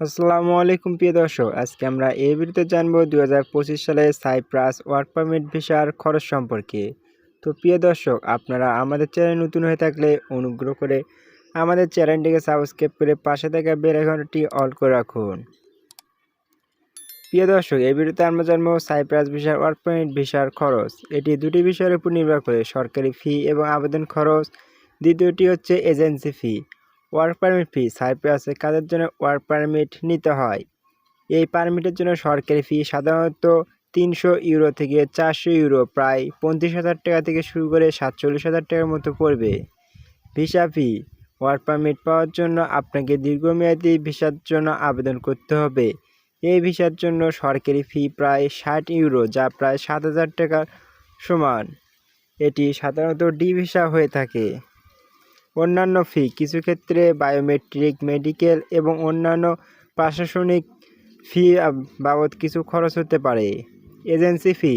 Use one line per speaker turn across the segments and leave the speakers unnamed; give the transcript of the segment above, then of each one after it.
আসসালামু আলাইকুম, প্রিয় দর্শক। আজকে আমরা এই ভিডিওতে জানব দু সালে সাইপ্রাস ওয়ার্ক পারমিট ভিসার খরচ সম্পর্কে। তো প্রিয় দর্শক, আপনারা আমাদের চ্যানেল নতুন হয়ে থাকলে অনুগ্রহ করে আমাদের চ্যানেলটিকে সাবস্ক্রাইব করে পাশে থাকা বেল আইকনটি অল করে রাখুন। প্রিয় দর্শক, এই ভিডিওতে আমরা জানব সাইপ্রাস ভিসার ওয়ার্ক পারমিট ভিসার খরচ। এটি দুটি বিষয়ের উপর নির্ভর করে। সরকারি ফি এবং আবেদন খরচ। দ্বিতীয়টি হচ্ছে agency fee. Work permit fee সাইপ্রাসে কাজের জন্য ওয়ার্ক পারমিট নিতে হয়? এই পারমিটের জন্য সরকারি ফি সাধারণত তিনশো ইউরো থেকে চারশো ইউরো প্রায় পঁয়ত্রিশ হাজার টাকা থেকে শুরু করে সাতচল্লিশ হাজার টাকার মতো পড়বে। ভিসা ফি ওয়ার্ক পারমিট পাওয়ার জন্য আপনাকে দীর্ঘমেয়াদী ভিসার জন্য আবেদন করতে হবে। এই ভিসার জন্য সরকারি ফি প্রায় ষাট ইউরো যা প্রায় সাত হাজার টাকার সমান। এটি সাধারণত ডি ভিসা হয়ে থাকে। অন্যান্য ফি, কিছু ক্ষেত্রে বায়োমেট্রিক মেডিকেল এবং অন্যান্য প্রশাসনিক ফি বাবদ কিছু খরচ হতে পারে। এজেন্সি ফি,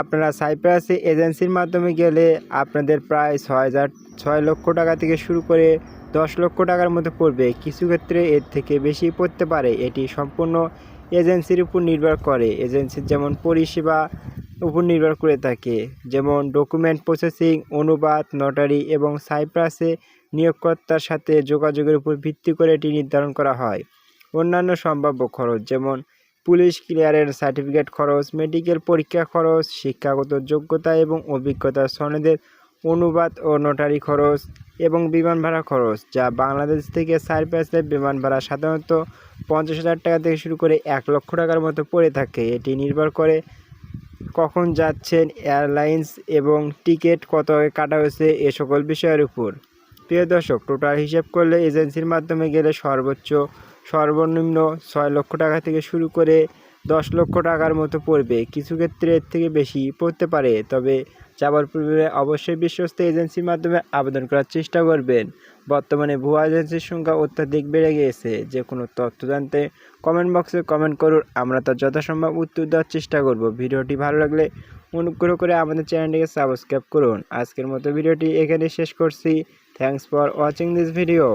আপনারা সাইপ্রাসে এজেন্সির মাধ্যমে গেলে আপনাদের প্রায় ছয় হাজার, ছয় লক্ষ টাকা থেকে শুরু করে দশ লক্ষ টাকার মতো পড়বে। কিছু ক্ষেত্রে এর থেকে বেশি পড়তে পারে। এটি সম্পূর্ণ এজেন্সির উপর নির্ভর করে। এজেন্সির যেমন পরিষেবা উপর নির্ভর করে থাকে। যেমন ডকুমেন্ট প্রসেসিং অনুবাদ নটারি এবং সাইপ্রাসে নিয়োগকর্তার সাথে যোগাযোগের উপর ভিত্তি করে এটি নির্ধারণ করা হয়। অন্যান্য সম্ভাব্য খরচ যেমন, পুলিশ ক্লিয়ারেন্স সার্টিফিকেট খরচ মেডিকেল পরীক্ষা খরচ, শিক্ষাগত যোগ্যতা এবং অভিজ্ঞতা সনদের অনুবাদ ও নোটারি খরচ এবং বিমান ভাড়া খরচ, যা বাংলাদেশ থেকে সাইপ্রাসের বিমান ভাড়া সাধারণত পঞ্চাশ হাজার টাকা থেকে শুরু করে এক লক্ষ টাকার মতো পড়ে থাকে। এটি নির্ভর করে কখন যাচ্ছেন এয়ারলাইন্স এবং টিকিট কত কাটা হয়েছে এ সকল বিষয়ের উপর। প্রিয় দর্শক, টোটাল হিসাব করলে এজেন্সির মাধ্যমে গেলে সর্বোচ্চ সর্বনিম্ন ছয় লক্ষ টাকা থেকে শুরু করে দশ লক্ষ টাকার মতো পড়বে। কিছু ক্ষেত্রে এর থেকে বেশি পড়তে পারে, তবে যাবার পূর্বে অবশ্যই বিশ্বস্ত এজেন্সির মাধ্যমে আবেদন করার চেষ্টা করবেন। বর্তমানে ভুয়া এজেন্সির সংখ্যা অত্যাধিক বেড়ে গিয়েছে। যে কোনো তথ্য জানতে কমেন্ট বক্সে কমেন্ট করুন। আমরা তার যথাসম্ভব উত্তর দেওয়ার চেষ্টা করব। ভিডিওটি ভালো লাগলে অনুগ্রহ করে আমাদের চ্যানেলটিকে সাবস্ক্রাইব করুন। আজকের মতো ভিডিওটি এখানে শেষ করছি। Thanks for watching this video